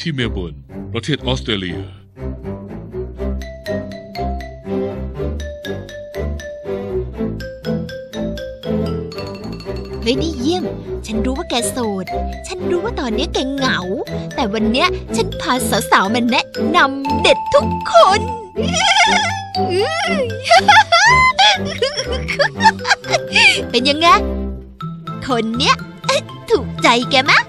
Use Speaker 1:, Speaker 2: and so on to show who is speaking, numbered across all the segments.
Speaker 1: ที่เมลเบิร์น ประเทศออสเตรเลีย
Speaker 2: เฮ้ยนี่เยี่ยม ฉันรู้ว่าแกโสด ฉันรู้ว่าตอนนี้แกเหงา แต่วันเนี้ยฉันพาสาวๆมาแนะนำเด็ดทุกคน เป็นยังไง คนเนี้ย ถูกใจแกมะ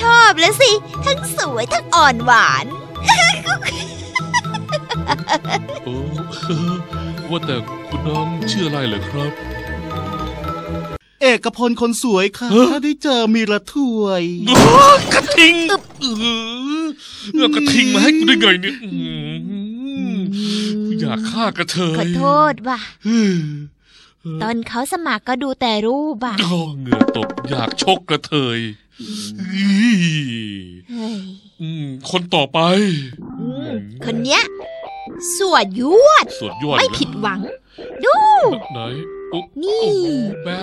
Speaker 2: ชอบแล้วสิ ทั้งสวยทั้งอ่อนหวาน
Speaker 1: โอ้ว่าแต่คุณน้องชื่ออะไรเหรอครับ
Speaker 3: เอกพลคนสวยค่ะ
Speaker 1: ฮะ
Speaker 3: ถ้าได้เจอมีละถ้วย
Speaker 1: โอ้กระทิงเออเอากระทิงมาให้กูได้ไงเนี่ยอืมอยากฆ่ากระเทย
Speaker 2: ขอโทษว่ะตอนเขาสมัครก็ดูแต่รูปอะ
Speaker 1: โอ้เหงื่อตกอยากชกกระเทย อี๋
Speaker 2: เฮ้ย
Speaker 1: อืมคนต่อไป
Speaker 2: อืมคนเนี้ย สวดยวด
Speaker 1: สวดยอด
Speaker 2: ไม่
Speaker 1: นะ
Speaker 2: ผิดหวัง ดู
Speaker 1: ไหนโอ้
Speaker 2: นี่
Speaker 1: โอ้โหแบล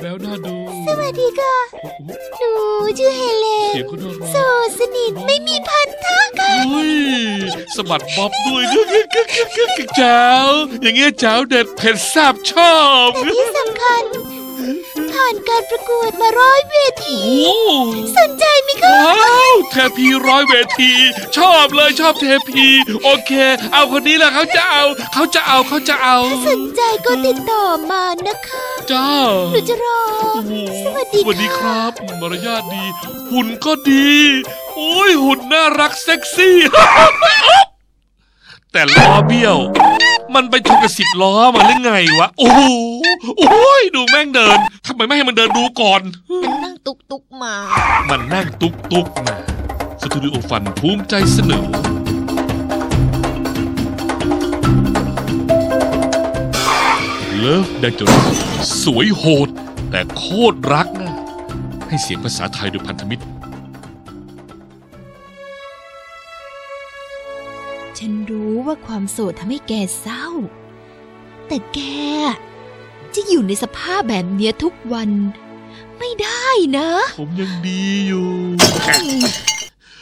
Speaker 1: แบลน่าดู
Speaker 2: สวัสดีค่ะ
Speaker 1: โอ้โห
Speaker 2: หนูชื่อเฮเล
Speaker 1: เสีย
Speaker 2: น
Speaker 1: งเขาน่ารั
Speaker 2: โส
Speaker 1: ก
Speaker 2: ดสนิทไม่มีพันธะค่ะ
Speaker 1: เฮ้ยสะบัดบ๊อบด้วยแจ๋วอย่างเงี้ยแจ๋วเด็ดเผ็ดแซ่บชอบ
Speaker 2: ที่สำคัญ ผ่านการประกวดมาร้อยเวที
Speaker 1: โอ้
Speaker 2: สนใจไหมคะ
Speaker 1: ว้าวเทพีร้อยเวที ชอบเลยชอบเทพี โอเค เอาคนนี้แหละเขาจะเอา เขาจะเอาเขาจะเอา
Speaker 2: สนใจก็ติดต่อมานะคะ
Speaker 1: จ้า
Speaker 2: หนูจะรอ
Speaker 1: โอ้โห
Speaker 2: สวัสดี
Speaker 1: สวัสดีครับ มารยาทดี หุ่นก็ดีโอ้ยหุ่นน่ารักเซ็กซี่ แต่ล้อเบี้ยว มันไปชนกับสิบล้อมาหรือไงวะ โอ้โหโอ้ยดูแม่งเดินทำไมไม่ให้มันเดินดูก่อน
Speaker 2: มันนั่งตุกตุกๆมา
Speaker 1: มันนั่งตุกตุกมาสตูดิโอฟันภูมิใจเสนอเลิฟแดงจนสวยโหด แต่โคตรรักนะ ให้เสียงภาษาไทยโดยพันธมิตร
Speaker 2: ฉันรู้ว่าความโสดทำให้แกเศร้า แต่แก จะอยู่ในสภาพแบบเนี้ยทุกวัน ไม่ได้นะ
Speaker 1: ผมยังดีอยู่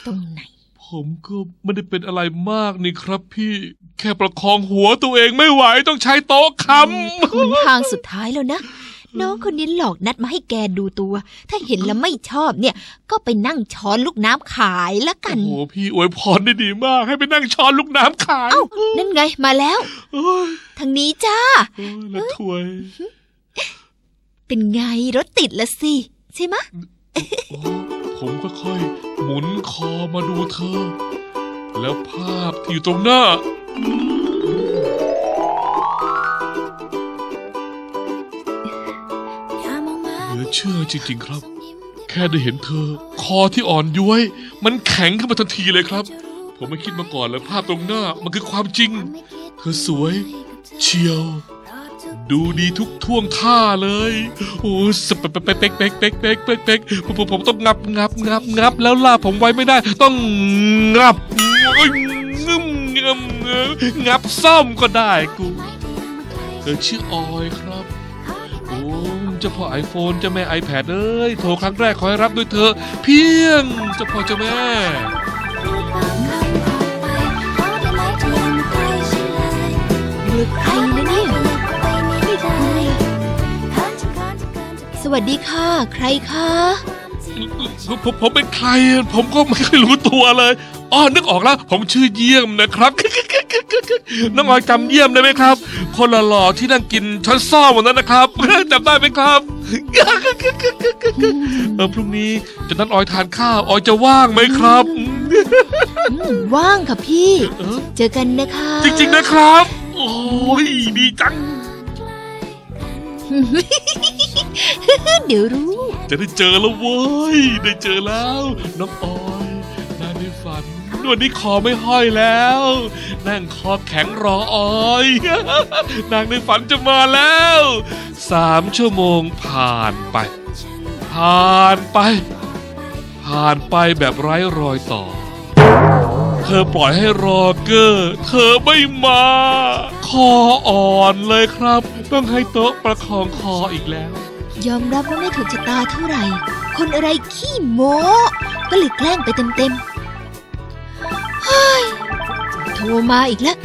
Speaker 2: ตรงไหน
Speaker 1: ผมก็ไม่ได้เป็นอะไรมากนี่ครับพี่ แค่ประคองหัวตัวเองไม่ไหวต้องใช้โต๊ะคำ
Speaker 2: หนทางสุดท้ายแล้วนะ น้องคนนี้หลอกนัดมาให้แกดูตัว ถ้าเห็นแล้วไม่ชอบเนี่ย ก็ไปนั่งช้อนลูกน้ำขายละกัน
Speaker 1: โอ้โหพี่อวยพรได้ดีมาก ให้ไปนั่งช้อนลูกน้ำขาย
Speaker 2: เอ้านั่นไงมาแล้ว
Speaker 1: โอ้ย
Speaker 2: ทางนี้จ้า
Speaker 1: โอ้ยละถวย
Speaker 2: เป็นไงรถติดละสิ ใช่ไหมะ
Speaker 1: โอ้ผมก็ค่อยหมุนคอมาดูเธอ แล้วภาพที่อยู่ตรงหน้า เชื่อจริง ๆ ครับ แค่ได้เห็นเธอ คอที่อ่อนย้วย มันแข็งขึ้นมาทันทีเลยครับ ผมไม่คิดมาก่อนเลยภาพตรงหน้ามันคือความจริง เธอสวย เชียว ดูดีทุกท่วงท่าเลย โอ้สเปกเป๊กเป๊กเป๊กเปกเป๊กเปกเป๊กผมผมผมต้องงับงับงับงับแล้วล่าผมไว้ไม่ได้ ต้องงับโอ้ยงึมงึมงับซ่อมก็ได้กูเธอชื่อออยครับ เจ้าพ่อไอโฟนเจ้าแม่ไอแพดเอ้ยโทรครั้งแรกขอให้รับด้วยเธอะเพียงเจ้าพ่อเจ้าแม่
Speaker 2: เลือกใครนะเนี่ยสวัสดีค่ะ ใครคะ
Speaker 1: ผมผมผมเป็นใคร ผมก็ไม่เคยรู้ตัวเลย อ๋อนึกออกแล้ว ผมชื่อเยี่ยมนะครับน้องออยจำเยี่ยมได้ไหมครับ คนหล่อๆที่นั่งกินช้อนซ่อมวันนั้นนะครับจำได้ไหมครับเออพรุ่งนี้จะนัดออยทานข้าวออยจะว่างไหมครับ
Speaker 2: อืมว่างค่ะพี่
Speaker 1: เออ
Speaker 2: เจอกันนะคะ
Speaker 1: จริง ๆนะครับ โอ้ยดีจัง
Speaker 2: เดี๋ยวรู้
Speaker 1: จะได้เจอแล้วเว้ย ได้เจอแล้ว น้องออยนางในฝั นวันนี้คอไม่ห้อยแล้ว นั่งคอแข็งรอออย นางในฝันจะมาแล้วสามชั่วโมงผ่านไป ผ่านไป ผ่านไปแบบไร้รอยต่อ เธอปล่อยให้รอเกอร์ เธอไม่มา คออ่อนเลยครับ ต้องให้โต๊ะประคองคออีกแล้ว
Speaker 2: ยอมรับว่าไม่ถูกชะตาเท่าไหร่ คนอะไรขี้โม้ ก็เลยแกล้งไปเต็มๆเฮ้ย โทรมาอีกแล้ว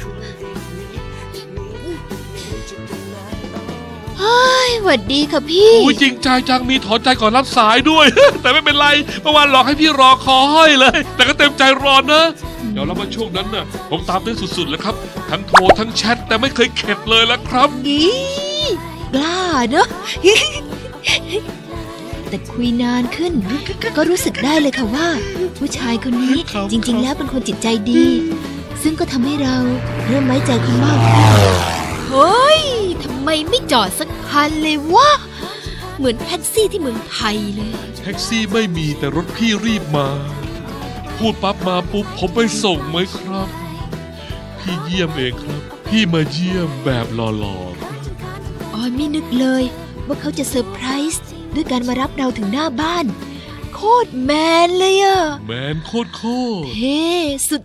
Speaker 2: เฮ้ยหวัดดีค่ะพี่
Speaker 1: อุ้ยจริงใจจังมีถอนใจก่อนรับสายด้วย แต่ไม่เป็นไรเมื่อวานหลอกให้พี่รอคอยเลย แต่ก็เต็มใจรอนะ เดี๋ยวเรามาช่วงนั้นน่ะ ผมตามตื้อสุดๆเลยครับ ทั้งโทรทั้งแชทแต่ไม่เคยเข็ดเลยละครับ
Speaker 2: ดี กล้าเนอะ แต่คุยนานขึ้น ก็รู้สึกได้เลยค่ะว่า ผู้ชายคนนี้
Speaker 3: ครับ
Speaker 2: จริง ๆ แล้วเป็นคนจิตใจดี ซึ่งก็ทำให้เราเริ่มไว้ใจคุณมากขึ้นเฮ้ยทำไมไม่จอดสักคันเลยวะเหมือนแท็กซี่ที่เมืองไทยเลย
Speaker 1: แท็กซี่ไม่มีแต่รถพี่รีบมา พูดปั๊บมาปุ๊บผมไปส่งไหมครับ พี่เยี่ยมเองครับ พี่มาเยี่ยมแบบหล่อๆครับ
Speaker 2: ออยไม่นึกเลยว่าเขาจะเซอร์ไพรส์ ด้วยการมารับเราถึงหน้าบ้าน โคตรแมนเลยอะ
Speaker 1: แมนโคตรโคตร
Speaker 2: เท่สุด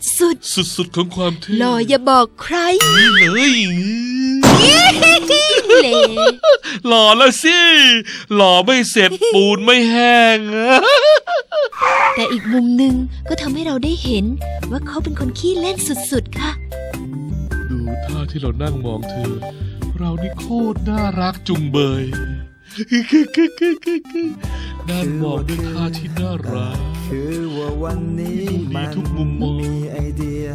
Speaker 1: สุดๆของความเท่
Speaker 2: ๆหล่ออย่าบอกใคร
Speaker 1: นี่เลย
Speaker 2: เละ
Speaker 1: หล่อแล้วสิ หล่อไม่เสร็จปูนไม่แห้ง
Speaker 2: แต่อีกมุมหนึ่งก็ทำให้เราได้เห็นว่าเขาเป็นคนขี้เล่นสุดๆค่ะ
Speaker 1: ดูท่าที่เรานั่งมองเธอ เรานี่โคตรน่ารักจุงเบย นั่งมองด้วยท่าที่น่ารัก
Speaker 4: คือว่าวันนี้
Speaker 1: ดูดีทุกมุมมอง
Speaker 4: มีไอเดีย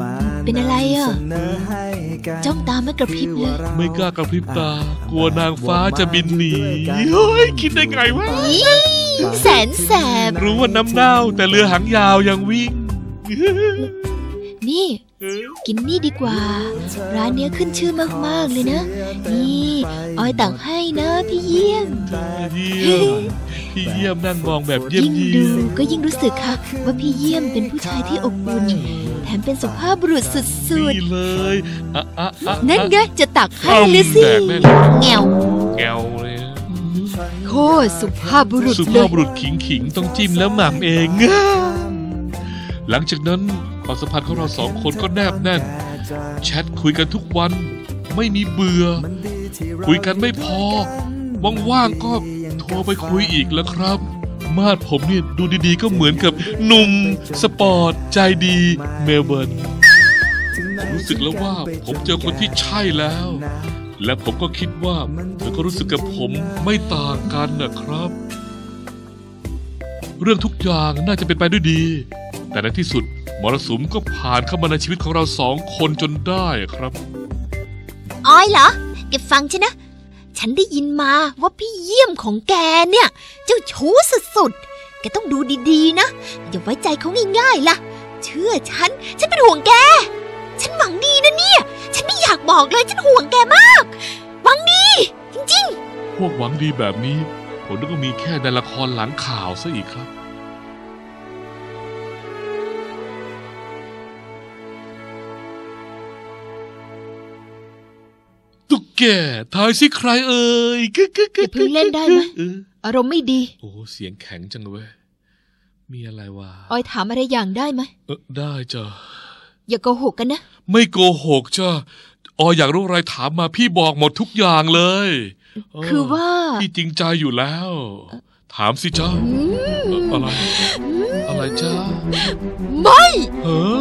Speaker 4: มา
Speaker 2: เป็นอะไรอะ
Speaker 4: เสนอให้กัน
Speaker 2: จ้องตาไม่กระพริบเลย
Speaker 1: ไม่กล้ากระพริบตา กลัวนางฟ้าจะบินหนีเฮ้ยคิดได้ไงวะ
Speaker 2: แสนแสบ
Speaker 1: รู้ว่าน้ำเน่าแต่เรือหางยาวยังวิ่ง
Speaker 2: นี่ กินนี่ดีกว่า ร้านเนี้ยขึ้นชื่อมากๆเลยนะ นี่ออยตักให้นะพี่เยี่ยม
Speaker 1: เยี่ยมพี่เยี่ยมนั่งมองแบบเยี่ยม
Speaker 2: ยิ่ง
Speaker 1: เยี่
Speaker 2: ดู
Speaker 1: ยม
Speaker 2: ก็ยิ่งรู้สึกค่ะ ว่าพี่เยี่ยมเป็นผู้ชายที่อบอุ่นแถมเป็นสุภาพบุรุษสุด
Speaker 1: นี่เลยอะอะอะ
Speaker 2: ๆนั่นไงจะตักให้เลยสิ
Speaker 1: แดกแม่งเลย
Speaker 2: แงว
Speaker 1: แกวเลยอะ
Speaker 2: โคตรสุภาพบุรุษ
Speaker 1: สุ
Speaker 2: เล
Speaker 1: ภาพ
Speaker 2: ย
Speaker 1: บุรุษขิงขิงๆต้องจิ้มแล้วหม่ำเอง หลังจากนั้น ความสัมพันธ์ของเราสองคนก็แนบแน่น แชทคุยกันทุกวัน ไม่มีเบื่อ คุยกันไม่พอ ว่างๆก็โทรไปคุยอีกแล้วครับ มาดผมเนี่ยดูดีๆก็เหมือนกับหนุ่ม สปอร์ต ใจดีเมลเบิร์นผมรู้สึกแล้วว่าผมเจอคนที่ใช่แล้ว และผมก็คิดว่าเธอก็รู้สึกกับผมไม่ต่างกันนะครับ เรื่องทุกอย่างน่าจะเป็นไปด้วยดี แต่ในที่สุด มรสุมก็ผ่านเข้ามาในชีวิตของเราสองคนจนได้ครับ
Speaker 2: ออยเหรอแกฟังฉันนะ ฉันได้ยินมาว่าพี่เยี่ยมของแกเนี่ย เจ้าชู้สุดๆ แกต้องดูดีๆนะ อย่าไว้ใจเขาง่ายๆล่ะ เชื่อฉัน ฉันเป็นห่วงแก ฉันหวังดีนะเนี่ย ฉันไม่อยากบอกเลย ฉันห่วงแกมาก หวังดี จริง
Speaker 1: พวกหวังดีแบบนี้ ผมนึกว่ามีแค่ในละครหลังข่าวซะอีกครับ แกทายสิใครเอ่ยกึกกึกกึก
Speaker 2: อย่าเพิ่งเล่นได้ไหม
Speaker 1: เออ
Speaker 2: ๆอารมณ์ไม่ดี
Speaker 1: โอ้เสียงแข็งจังเลยเว้ยมีอะไรวะ
Speaker 2: ออยถามอะไรอย่างได้ไหม
Speaker 1: เออได้จ้ะ
Speaker 2: อย่าโกหกกันนะ
Speaker 1: ไม่โกหกจ้ะอออยากรู้อะไรถามมาพี่บอกหมดทุกอย่างเลยเคื
Speaker 2: อว่า
Speaker 1: พี่จริงใจอยู่แล้ว ถามสิจ้า
Speaker 2: อืม
Speaker 1: อะไร อะไรจ้า
Speaker 2: ไม่
Speaker 1: เออ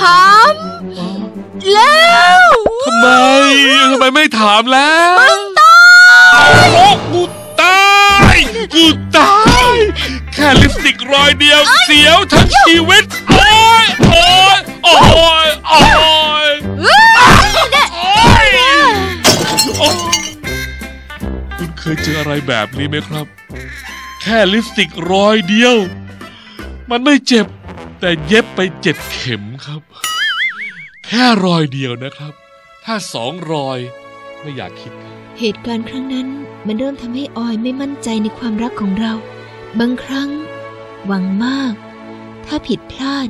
Speaker 2: ถาม
Speaker 1: อ๋อ
Speaker 2: แล้ว
Speaker 1: ทำไม ทำไมไม่ถามแล้วมึงตายโอ้กูตายกูตายแค่ลิปสติกรอยเดียวเสียวทั้งชีวิตโอ้ยโอ้ยโอ้ยโอ้ยโอ๊ยโอ๊ยคุณเคยเจออะไรแบบนี้ไหมครับ แค่ลิปสติกรอยเดียว มันไม่เจ็บแต่เย็บไปเจ็ดเข็มครับ แค่รอยเดียวนะครับ ถ้าสองรอยไม่อยากคิดครับ
Speaker 2: เหตุการณ์ครั้งนั้นมันเริ่มทำให้ออยไม่มั่นใจในความรักของเรา บางครั้ง หวังมาก ถ้าผิดพลาด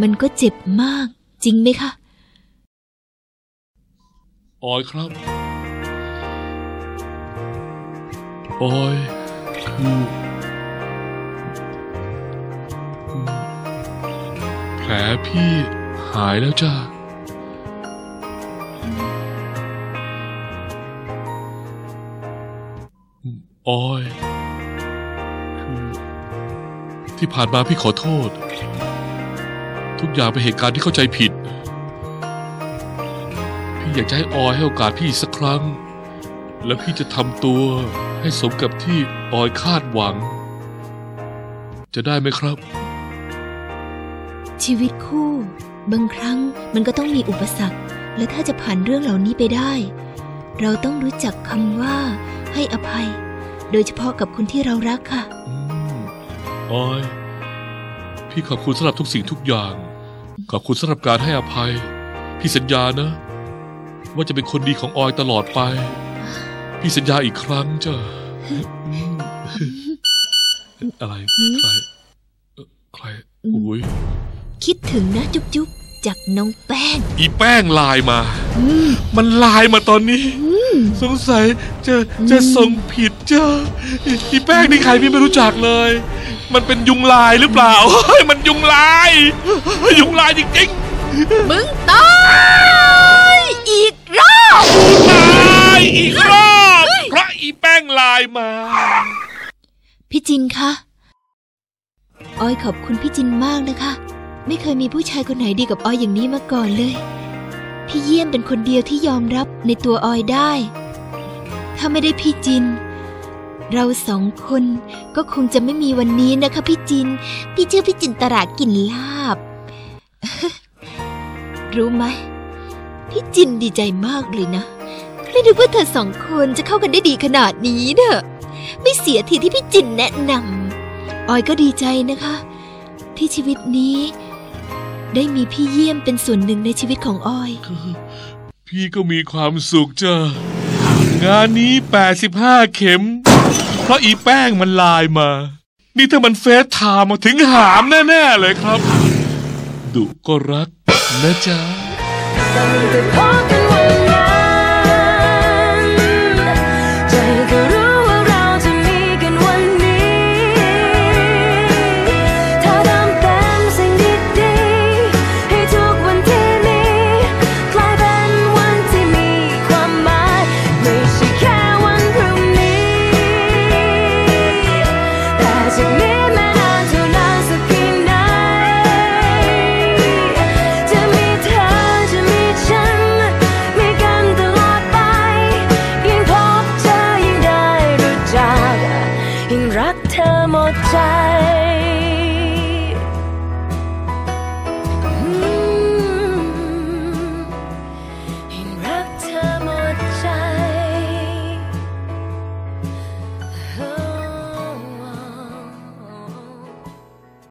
Speaker 2: มันก็เจ็บมาก จริงไหมคะ
Speaker 1: ออยครับออยคืออืมแผลพี่หายแล้วจ้า ออยที่ผ่านมาพี่ขอโทษ ทุกอย่างเป็นเหตุการณ์ที่เข้าใจผิด พี่อยากจะให้ออยให้โอกาสพี่สักครั้ง แล้วพี่จะทำตัวให้สมกับที่ออยคาดหวัง จะได้ไหมครับ
Speaker 2: ชีวิตคู่ บางครั้งมันก็ต้องมีอุปสรรค และถ้าจะผ่านเรื่องเหล่านี้ไปได้ เราต้องรู้จักคำว่าให้อภัย โดยเฉพาะกับคนที่เรารักค่ะ
Speaker 1: อืมออย พี่ขอบคุณสำหรับทุกสิ่งทุกอย่าง ขอบคุณสำหรับการให้อภัย พี่สัญญานะ ว่าจะเป็นคนดีของออยตลอดไป พี่สัญญาอีกครั้งจ้ะอืมอะไร ใครเอ่อใครอุ้ย
Speaker 2: คิดถึงนะจุ๊บจุ๊บ จากน้องแป้ง
Speaker 1: อีแป้งไลายมา
Speaker 2: อืม
Speaker 1: มันไลายมาตอนนี้ สงสัยจะจะส่งผิดจ้ะอีอีแป้งนี่ใครพี่ไม่รู้จักเลย มันเป็นยุงลายหรือเปล่าเฮ้ยมันยุงลาย ยุงลายจริง
Speaker 2: มึงตายอีกรอบ
Speaker 1: ๆตายอีกรอบเพราะอีแป้งลายมา
Speaker 2: พี่จินคะออยขอบคุณพี่จินมากนะคะ ไม่เคยมีผู้ชายคนไหนดีกับออยอย่างนี้มาก่อนเลย พี่เยี่ยมเป็นคนเดียวที่ยอมรับในตัวออยได้ ถ้าไม่ได้พี่จิน เราสองคนก็คงจะไม่มีวันนี้นะคะพี่จิน พี่ชื่อพี่จินตรากินลาบ รู้ไหมพี่จินดีใจมากเลยนะไม่นึกว่าเธอสองคนจะเข้ากันได้ดีขนาดนี้เนอะไม่เสียทีที่พี่จินแนะนำออยก็ดีใจนะคะ ที่ชีวิตนี้ ได้มีพี่เยี่ยมเป็นส่วนหนึ่งในชีวิตของอ้อย
Speaker 1: พี่ก็มีความสุขจ้ะงานนี้ 85 เข็ม เพราะอีแป้งมันลายมา นี่ถ้ามันเฟซไทม์มาถึงหามแน่ๆเลยครับ ดุก็รักนะจ๊ะ